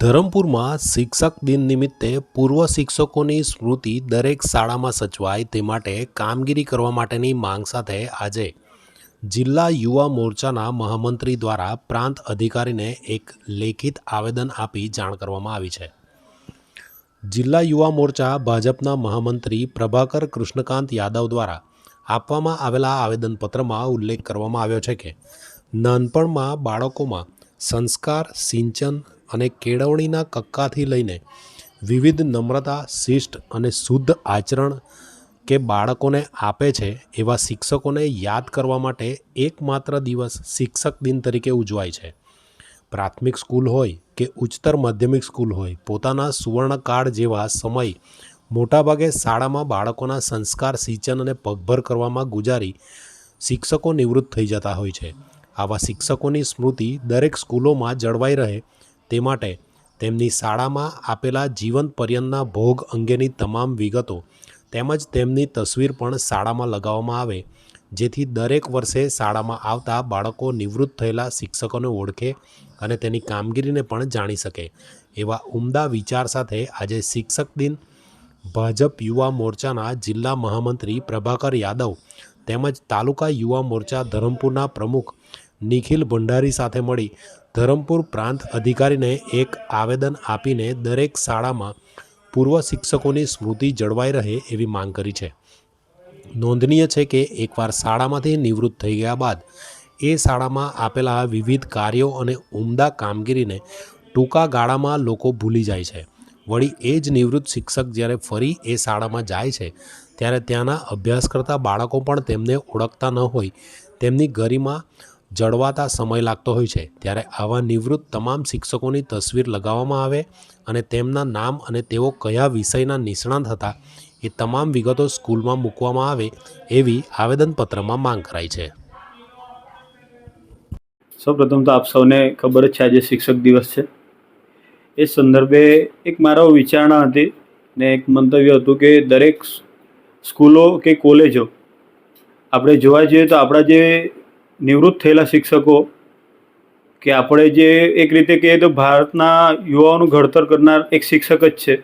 ધરમપુરમાં શિક્ષક દિન નિમિત્તે પૂર્વ શિક્ષકોની સ્મૃતિ દરેક શાળામાં સચવાય તે માટે કામગીરી કરવા માટેની માંગ સાથે આજે જિલ્લા યુવા મોરચાના મહામંત્રી દ્વારા પ્રાંત અધિકારીને એક લેખિત આવેદન આપી જાણ કરવામાં આવી છે. જિલ્લા યુવા મોરચા ભાજપના મહામંત્રી પ્રભાકર કૃષ્ણકાંત યાદવ દ્વારા આપવામાં આવેલા આવેદનપત્રમાં ઉલ્લેખ કરવામાં આવ્યો છે કે, નાનપણમાં બાળકોમાં સંસ્કાર, સિંચન અને કેળવણીના કક્કાથી લઈને વિવિધ નમ્રતા શિષ્ટ અને શુદ્ધ આચરણ કે બાળકોને આપે છે એવા શિક્ષકોને યાદ કરવા માટે એકમાત્ર દિવસ શિક્ષક દિન તરીકે ઉજવાય છે. પ્રાથમિક સ્કૂલ હોય કે ઉચ્ચતર માધ્યમિક સ્કૂલ હોય, પોતાના સુવર્ણકાળ જેવા સમય મોટાભાગે શાળામાં બાળકોના સંસ્કાર, સિંચન અને પગભર કરવામાં ગુજારી શિક્ષકો નિવૃત્ત થઈ જતા હોય છે. આવા શિક્ષકોની સ્મૃતિ દરેક સ્કૂલોમાં જળવાઈ રહે તે માટે તેમની શાળામાં આપેલા જીવન પર્યંતના ભોગ અંગેની તમામ વિગતો તેમજ તેમની તસવીર પણ શાળામાં લગાવવામાં આવે જેથી દરેક વર્ષે શાળામાં આવતા બાળકો નિવૃત્ત થયેલા શિક્ષકોને ઓળખે અને તેની કામગીરીને પણ જાણી શકે. એવા ઉમદા વિચાર સાથે આજે શિક્ષક દિન ભાજપ યુવા મોરચાના જિલ્લા મહામંત્રી પ્રભાકર યાદવ તેમજ તાલુકા યુવા મોરચા ધરમપુરના પ્રમુખ નિખિલ ભંડારી સાથે મળી ધરમપુર પ્રાંત અધિકારીને એક આવેદન આપીને દરેક શાળામાં પૂર્વ શિક્ષકોની સ્મૃતિ જળવાઈ રહે એવી માંગ કરી છે. નોંધનીય છે કે એકવાર શાળામાંથી નિવૃત્ત થઈ ગયા બાદ એ શાળામાં આપેલા વિવિધ કાર્યો અને ઉમદા કામગીરીને ટૂંકા ગાળામાં લોકો ભૂલી જાય છે. વળી એ જ નિવૃત્ત શિક્ષક જ્યારે ફરી એ શાળામાં જાય છે, ત્યારે ત્યાંના અભ્યાસ કરતા બાળકો પણ તેમને ઓળખતા ન હોય, તેમની ગરિમા જળવાતા સમય લાગતો હોય છે. ત્યારે આવા નિવૃત્ત તમામ શિક્ષકોની તસવીર લગાવવામાં આવે અને તેમના નામ અને તેઓ કયા વિષયના નિષ્ણાંત હતા એ તમામ વિગતો સ્કૂલમાં મૂકવામાં આવે એવી આવેદનપત્રમાં માંગ કરાઈ છે. સૌપ્રથમ તો આપ સૌને ખબર જ છે, આજે શિક્ષક દિવસ છે. એ સંદર્ભે એક મારો વિચારણા હતી ને એક મંતવ્ય હતું કે દરેક સ્કૂલો કે કોલેજો આપણે જોવા જઈએ તો આપણા જે નિવૃત્ત થયેલા શિક્ષકો કે આપણે જે એક રીતે કહીએ તો ભારતના યુવાઓનું ઘડતર કરનાર એક શિક્ષક જ છે.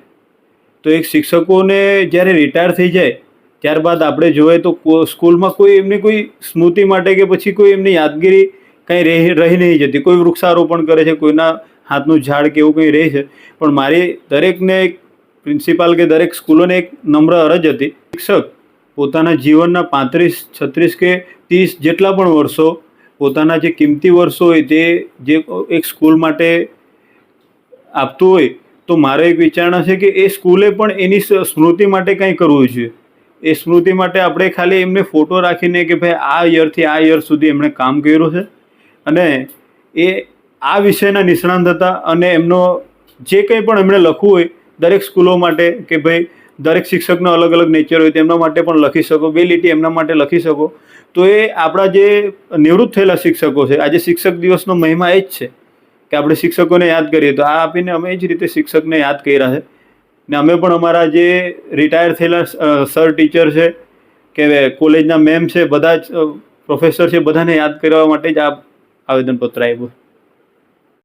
તો એક શિક્ષકોને જ્યારે રિટાયર થઈ જાય, ત્યારબાદ આપણે જોઈએ તો સ્કૂલમાં કોઈ એમની કોઈ સ્મૃતિ માટે કે પછી કોઈ એમની યાદગીરી કંઈ રહી રહી નહીં જતી. કોઈ વૃક્ષારોપણ કરે છે, કોઈના હાથનું ઝાડ કે એવું કંઈ રહે છે. પણ મારી દરેકને એક પ્રિન્સિપાલ કે દરેક સ્કૂલોને એક નમ્ર અરજ હતી. શિક્ષક પોતાના જીવનના પાંત્રીસ, છત્રીસ કે ત્રીસ જેટલા પણ વર્ષો પોતાના જે કિંમતી વર્ષો હોય તે જે એક સ્કૂલ માટે આપતું હોય તો મારો એક વિચારણા છે કે એ સ્કૂલે પણ એની સ્મૃતિ માટે કંઈ કરવું જોઈએ? એ સ્મૃતિ માટે આપણે ખાલી એમને ફોટો રાખીને કે ભાઈ આ યરથી આ યર સુધી એમણે કામ કર્યું છે. અને એ, આ વિષયના નિષ્ણાંત હતા અને એમનો જે કંઈ પણ એમણે લખવું હોય, દરેક સ્કૂલો માટે કે ભાઈ દરેક શિક્ષકનો અલગ અલગ નેચર હોય તેમના માટે પણ લખી શકો બે લીટી એમના માટે લખી શકો. તો એ આપણા જે નિવૃત્ત થયેલા શિક્ષકો છે, આજે શિક્ષક દિવસનો મહિમા એ જ છે. કે આપણે શિક્ષકોને યાદ કરીએ તો આ આપીને અમે જ રીતે શિક્ષકને યાદ કર્યા છે. ને અમે પણ અમારા જે રિટાયર થયેલા સર, ટીચર છે કે કોલેજના મેમ છે, બધા જ પ્રોફેસર છે, બધાને યાદ કરવા માટે જ આ આવેદનપત્ર આપ્યું.